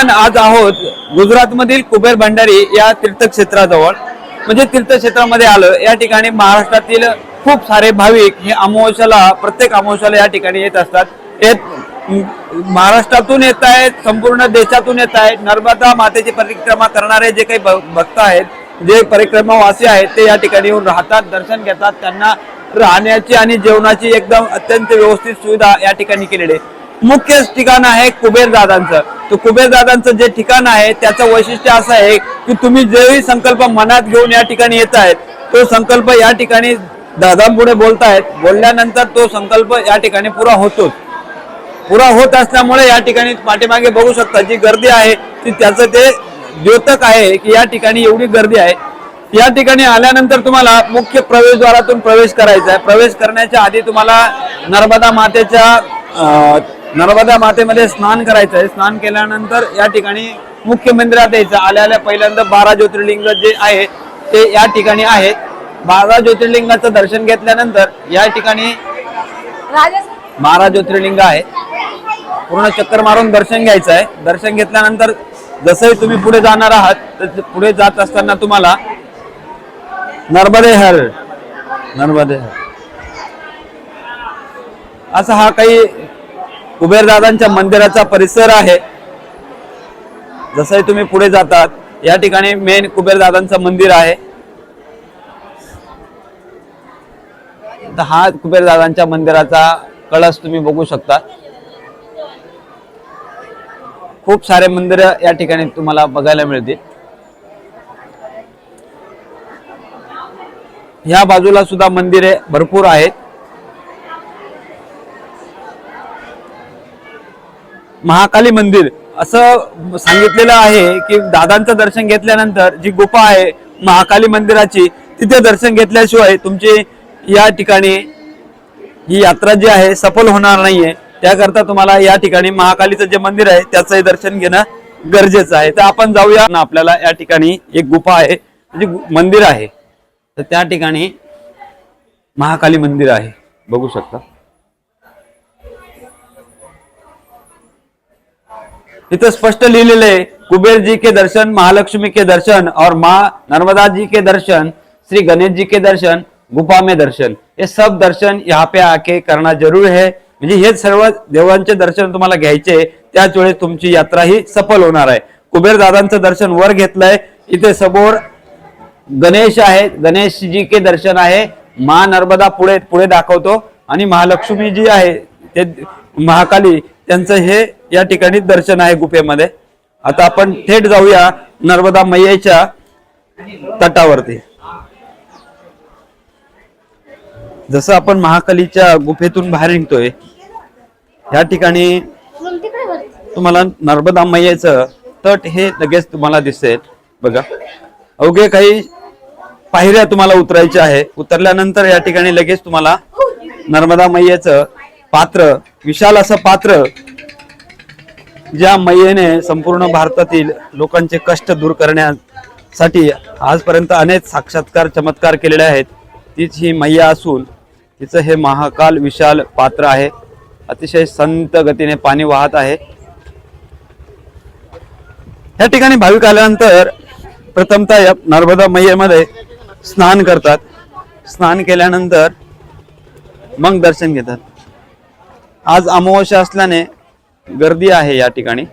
आपण आज आहोत गुजरातमधील कुबेर भंडारी या तीर्थक्षेत्राजवळ. म्हणजे तीर्थक्षेत्रामध्ये आलं या ठिकाणी महाराष्ट्रातील खूप सारे भाविक हे अमावस्याला प्रत्येक अमावस्याला या ठिकाणी येत असतात. येत महाराष्ट्रातून येत आहेत संपूर्ण देशातून येत आहेत. नर्मदा मातेची परिक्रमा करणारे जे काही भक्त आहेत जे परिक्रमावासी आहेत ते या ठिकाणी येऊन राहतात दर्शन घेतात. त्यांना राहण्याची आणि जेवणाची एकदम अत्यंत व्यवस्थित सुविधा या ठिकाणी केलेली आहे. मुख्य ठिकाण आहे कुबेर दादांचं. तर कुबेर दादांचं जे ठिकाण आहे त्याचं वैशिष्ट्य असं आहे की तुम्ही जेही संकल्प मनात घेऊन या ठिकाणी येत आहेत तो संकल्प या ठिकाणी दादांपुढे बोलतायत. बोलल्यानंतर तो संकल्प या ठिकाणी पुरा होतोच. पुरा होत असल्यामुळे या ठिकाणी पाठीमागे बघू शकता जी गर्दी आहे ती त्याचं ते द्योतक आहे की या ठिकाणी एवढी गर्दी आहे. या ठिकाणी आल्यानंतर तुम्हाला मुख्य प्रवेशद्वारातून प्रवेश करायचा आहे. प्रवेश करण्याच्या आधी तुम्हाला नर्मदा मातेच्या नर्मदा मातेमध्ये स्नान करायचं आहे स्नान केल्यानंतर या ठिकाणी मुख्य मंदिरात यायचं. आल्या आल्या पहिल्यांदा बारा ज्योतिर्लिंग जे आहे ते या ठिकाणी आहेत बारा ज्योतिर्लिंगाचं दर्शन घेतल्यानंतर या ठिकाणी बारा ज्योतिर्लिंग आहे. पूर्ण चक्कर मारून दर्शन घ्यायचं आहे दर्शन घेतल्यानंतर जसंही तुम्ही पुढे जाणार आहात तर पुढे जात असताना तुम्हाला नर्मदे हर. नर्मदे हर. असा हा काही कुबेरदादांच्या मंदिराचा परिसर आहे. जसंही तुम्ही पुढे जातात या ठिकाणी मेन कुबेरदादांचं मंदिर आहे. तर हा कुबेरदादांच्या मंदिराचा कळस तुम्ही बघू शकता. खूप सारे मंदिर या ठिकाणी तुम्हाला बघायला मिळतील. ह्या बाजूला सुद्धा मंदिरे भरपूर आहेत. महाकाली मंदिर असं सांगितलेलं आहे की दादांचं दर्शन घेतल्यानंतर जी गुफा आहे महाकाली मंदिराची तिथे दर्शन घेतल्याशिवाय तुमची या ठिकाणी ही यात्रा जी आहे सफल होणार नाहीये. त्याकरता तुम्हाला या ठिकाणी महाकालीचं जे मंदिर आहे त्याचंही दर्शन घेणं गरजेचं आहे. तर आपण जाऊया. ना आपल्याला या ठिकाणी एक गुफा आहे म्हणजे मंदिर आहे. तर त्या ठिकाणी महाकाली मंदिर आहे. बघू शकता. इथं स्पष्ट लिहिलेलं आहे कुबेर जी के दर्शन महालक्ष्मी के दर्शन और माँ नर्मदा जी के दर्शन श्री गणेश जी के दर्शन गुफा में दर्शन. हे सब दर्शन यहाँ पे आके करना जरूर है. म्हणजे हे सर्व देवांचे दर्शन तुम्हाला घ्यायचे त्याच वेळेस तुमची यात्रा ही सफल होणार आहे. कुबेर दादांचं दर्शन वर घेतलंय. इथे समोर गणेश आहे. गणेश जी के दर्शन आहे. मा नर्मदा पुढे पुढे दाखवतो. आणि महालक्ष्मी जी आहे. ते महाकाली. त्यांचं हे या ठिकाणी दर्शन आहे गुफेमध्ये. आता आपण थेट जाऊया नर्मदा मैयाच्या तटावरती. जसं आपण महाकालीच्या गुफेतून बाहेर निघतोय या ठिकाणी तुम्हाला नर्मदा मैयाचं तट हे लगेच तुम्हाला दिसेल. बघा. अवघे काही पायऱ्या तुम्हाला उतरायच्या आहे. उतरल्यानंतर या ठिकाणी लगेच तुम्हाला नर्मदा मैयाचं पात्र विशाल असं पात्र ज्या मैयेने संपूर्ण भारतातील लोकांचे कष्ट दूर करण्यासाठी आजपर्यंत अनेक साक्षात्कार चमत्कार केलेले आहेत. तीच ही मैया असून तिचं हे महाकाल विशाल पात्र आहे. अतिशय संत गतीने पाणी वाहत आहे. या ठिकाणी भाविक आल्यानंतर प्रथमतः या नर्मदा मैयेमध्ये स्नान करतात. स्नान केल्यानंतर मग दर्शन घेतात. आज अमावस्या असल्याने गर्दी आहे या ठिकाणी.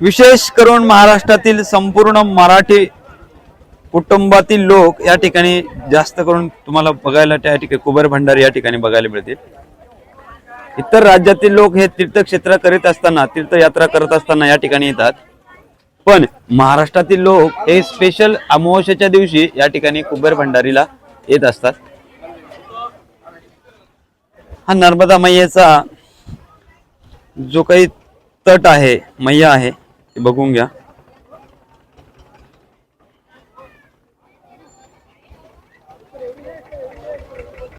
विशेष करून महाराष्ट्रातील संपूर्ण मराठी कुटुंबातील लोक या ठिकाणी जास्त करून तुम्हाला बघायला त्या ठिकाणी कुबेर भंडारी या ठिकाणी बघायला मिळतील. इतर राज्यातील लोक हे तीर्थक्षेत्र करीत असताना तीर्थयात्रा करत असताना या ठिकाणी येतात. पण महाराष्ट्रातील लोक हे स्पेशल अमावस्याच्या दिवशी या ठिकाणी कुबेर भंडारीला येत असतात. हा नर्मदा मैयाचा जो काही तट आहे मैया आहे ते बघून घ्या.